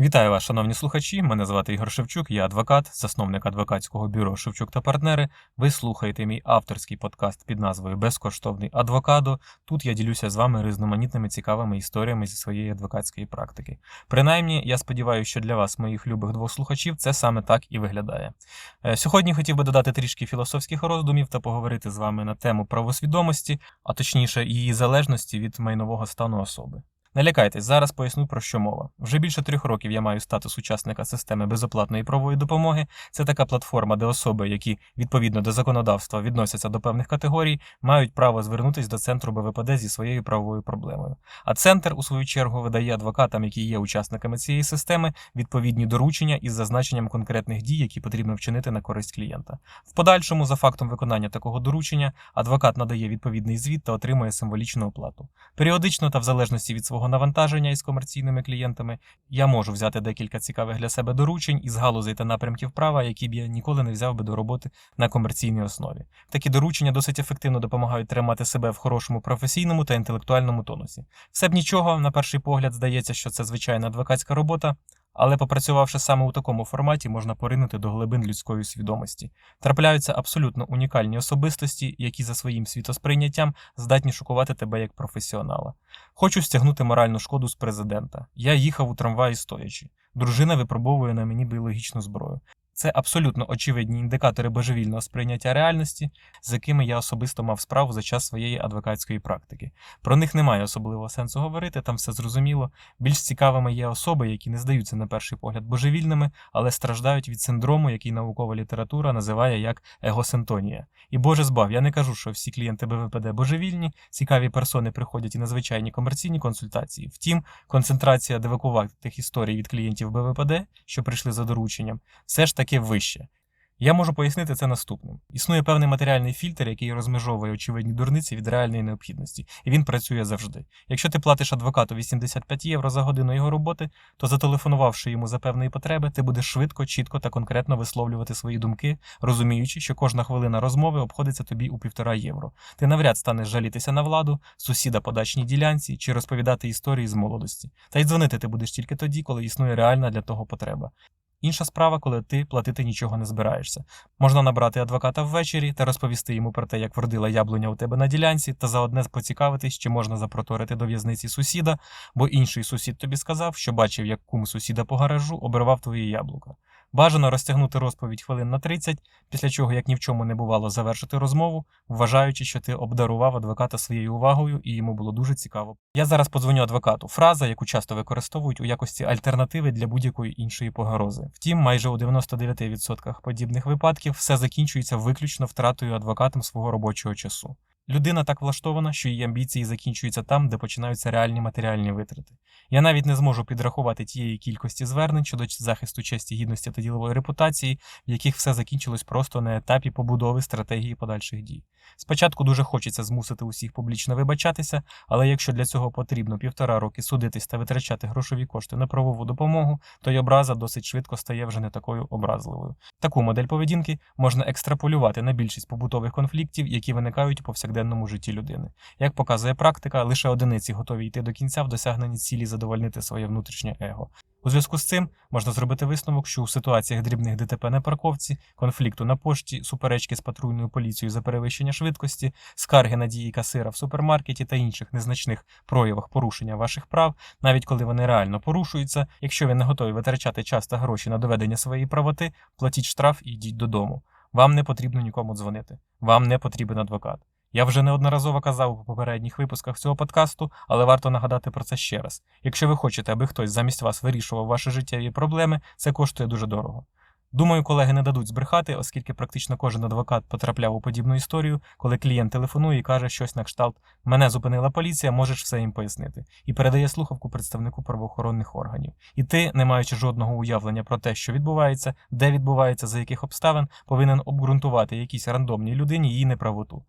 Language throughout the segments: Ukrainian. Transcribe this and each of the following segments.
Вітаю вас, шановні слухачі. Мене звати Ігор Шевчук, я адвокат, засновник адвокатського бюро Шевчук та партнери. Ви слухаєте мій авторський подкаст під назвою Безкоштовний адвокадо. Тут я ділюся з вами різноманітними цікавими історіями зі своєї адвокатської практики. Принаймні, я сподіваюся, що для вас, моїх любих двох слухачів, це саме так і виглядає. Е, Сьогодні хотів би додати трішки філософських роздумів та поговорити з вами на тему правосвідомості, а точніше її залежності від майнового стану особи. Не лякайтесь, зараз поясню про що мова. Вже більше трьох років я маю статус учасника системи безоплатної правової допомоги. Це така платформа, де особи, які відповідно до законодавства відносяться до певних категорій, мають право звернутися до центру БВПД зі своєю правовою проблемою. А центр, у свою чергу, видає адвокатам, які є учасниками цієї системи, відповідні доручення із зазначенням конкретних дій, які потрібно вчинити на користь клієнта. В подальшому, за фактом виконання такого доручення, адвокат надає відповідний звіт та отримує символічну оплату. Періодично та в залежності від свого навантаження із комерційними клієнтами я можу взяти декілька цікавих для себе доручень із галузей та напрямків права, які б я ніколи не взяв би до роботи на комерційній основі. Такі доручення досить ефективно допомагають тримати себе в хорошому професійному та інтелектуальному тонусі. Все б нічого, на перший погляд, здається, що це звичайна адвокатська робота. Але попрацювавши саме у такому форматі, можна поринути до глибин людської свідомості. Трапляються абсолютно унікальні особистості, які за своїм світосприйняттям здатні шокувати тебе як професіонала. Хочу стягнути моральну шкоду з президента. Я їхав у трамваї стоячи. Дружина випробовує на мені біологічну зброю. Це абсолютно очевидні індикатори божевільного сприйняття реальності, з якими я особисто мав справу за час своєї адвокатської практики. Про них немає особливого сенсу говорити, там все зрозуміло. Більш цікавими є особи, які не здаються на перший погляд божевільними, але страждають від синдрому, який наукова література називає як егосинтонія. І Боже збав, я не кажу, що всі клієнти БВПД божевільні, цікаві персони приходять і на звичайні комерційні консультації. Втім, концентрація девакуватих історій від клієнтів БВПД, що прийшли за дорученням, все ж таки вище. Я можу пояснити це наступним: існує певний матеріальний фільтр, який розмежовує очевидні дурниці від реальної необхідності, і він працює завжди. Якщо ти платиш адвокату 85 євро за годину його роботи, то зателефонувавши йому за певної потреби, ти будеш швидко, чітко та конкретно висловлювати свої думки, розуміючи, що кожна хвилина розмови обходиться тобі у півтора євро. Ти навряд станеш жалітися на владу, сусіда по дачній ділянці чи розповідати історії з молодості. Та й дзвонити ти будеш тільки тоді, коли існує реальна для того потреба. Інша справа, коли ти платити нічого не збираєшся. Можна набрати адвоката ввечері та розповісти йому про те, як вродила яблуня у тебе на ділянці, та заодне поцікавитись, чи можна запроторити до в'язниці сусіда, бо інший сусід тобі сказав, що бачив, як кум сусіда по гаражу обривав твої яблука. Бажано розтягнути розповідь хвилин на 30, після чого, як ні в чому не бувало, завершити розмову, вважаючи, що ти обдарував адвоката своєю увагою і йому було дуже цікаво. Я зараз подзвоню адвокату. Фраза, яку часто використовують у якості альтернативи для будь-якої іншої погрози. Втім, майже у 99% подібних випадків все закінчується виключно втратою адвокатом свого робочого часу. Людина так влаштована, що її амбіції закінчуються там, де починаються реальні матеріальні витрати. Я навіть не зможу підрахувати тієї кількості звернень щодо захисту честі гідності та ділової репутації, в яких все закінчилось просто на етапі побудови стратегії подальших дій. Спочатку дуже хочеться змусити усіх публічно вибачатися, але якщо для цього потрібно півтора роки судитись та витрачати грошові кошти на правову допомогу, то й образа досить швидко стає вже не такою образливою. Таку модель поведінки можна екстраполювати на більшість побутових конфліктів, які виникають у повсякденному житті людини. Як показує практика, лише одиниці готові йти до кінця в досягненні цілі задовольнити своє внутрішнє его. У зв'язку з цим можна зробити висновок, що у ситуаціях дрібних ДТП на парковці, конфлікту на пошті, суперечки з патрульною поліцією за перевищення швидкості, скарги на дії касира в супермаркеті та інших незначних проявах порушення ваших прав, навіть коли вони реально порушуються, якщо ви не готові витрачати час та гроші на доведення своєї правоти, платіть штраф і йдіть додому. Вам не потрібно нікому дзвонити. Вам не потрібен адвокат. Я вже неодноразово казав у попередніх випусках цього подкасту, але варто нагадати про це ще раз. Якщо ви хочете, аби хтось замість вас вирішував ваші життєві проблеми, це коштує дуже дорого. Думаю, колеги не дадуть збрехати, оскільки практично кожен адвокат потрапляв у подібну історію, коли клієнт телефонує і каже щось на кшталт Мене зупинила поліція, можеш все їм пояснити, і передає слухавку представнику правоохоронних органів. І ти, не маючи жодного уявлення про те, що відбувається, де відбувається, за яких обставин, повинен обґрунтувати якійсь рандомній людині її неправоту.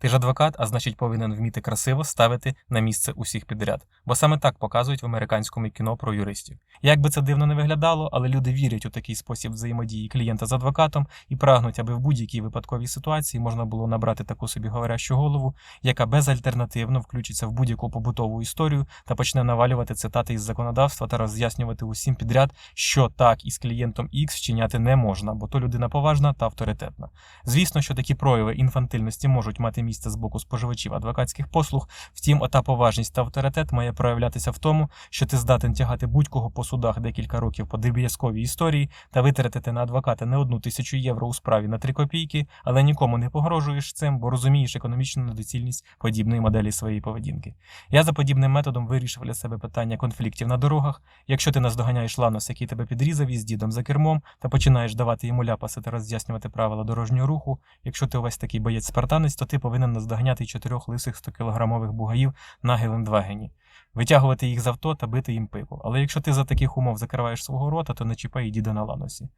Ти ж адвокат, а значить повинен вміти красиво ставити на місце усіх підряд, бо саме так показують в американському кіно про юристів. Як би це дивно не виглядало, але люди вірять у такий спосіб взаємодії клієнта з адвокатом і прагнуть, аби в будь-якій випадковій ситуації можна було набрати таку собі говорящу голову, яка безальтернативно включиться в будь-яку побутову історію та почне навалювати цитати із законодавства та роз'яснювати усім підряд, що так із клієнтом X вчиняти не можна, бо то людина поважна та авторитетна. Звісно, що такі прояви інфантильності можуть мати місце з боку споживачів адвокатських послуг. Втім, ота поважність та авторитет має проявлятися в тому, що ти здатен тягати будь-кого по судах декілька років по дріб'язковій історії та витратити на адвоката не одну тисячу євро у справі на три копійки, але нікому не погрожуєш цим, бо розумієш економічну недоцільність подібної моделі своєї поведінки. Я за подібним методом вирішив для себе питання конфліктів на дорогах. Якщо ти наздоганяєш Ланос, який тебе підрізав із дідом за кермом, та починаєш давати йому ляпаси та роз'яснювати правила дорожнього руху. Якщо ти увесь такий боєць спартанець, то ти повинен наздоганяти й чотирьох лисих 100-кілограмових бугаїв на Гелендвагені, витягувати їх з авто та бити їм пиво. Але якщо ти за таких умов закриваєш свого рота, то не чіпай і діда на ланосі.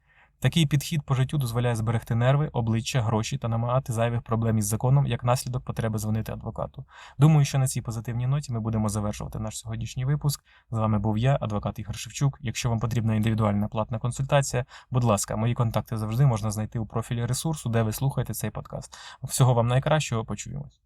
Такий підхід по життю дозволяє зберегти нерви, обличчя, гроші та намагати зайвих проблем із законом як наслідок потреби дзвонити адвокату. Думаю, що на цій позитивній ноті ми будемо завершувати наш сьогоднішній випуск. З вами був я, адвокат Ігор Шевчук. Якщо вам потрібна індивідуальна платна консультація, будь ласка, мої контакти завжди можна знайти у профілі ресурсу, де ви слухаєте цей подкаст. Всього вам найкращого, почуємось.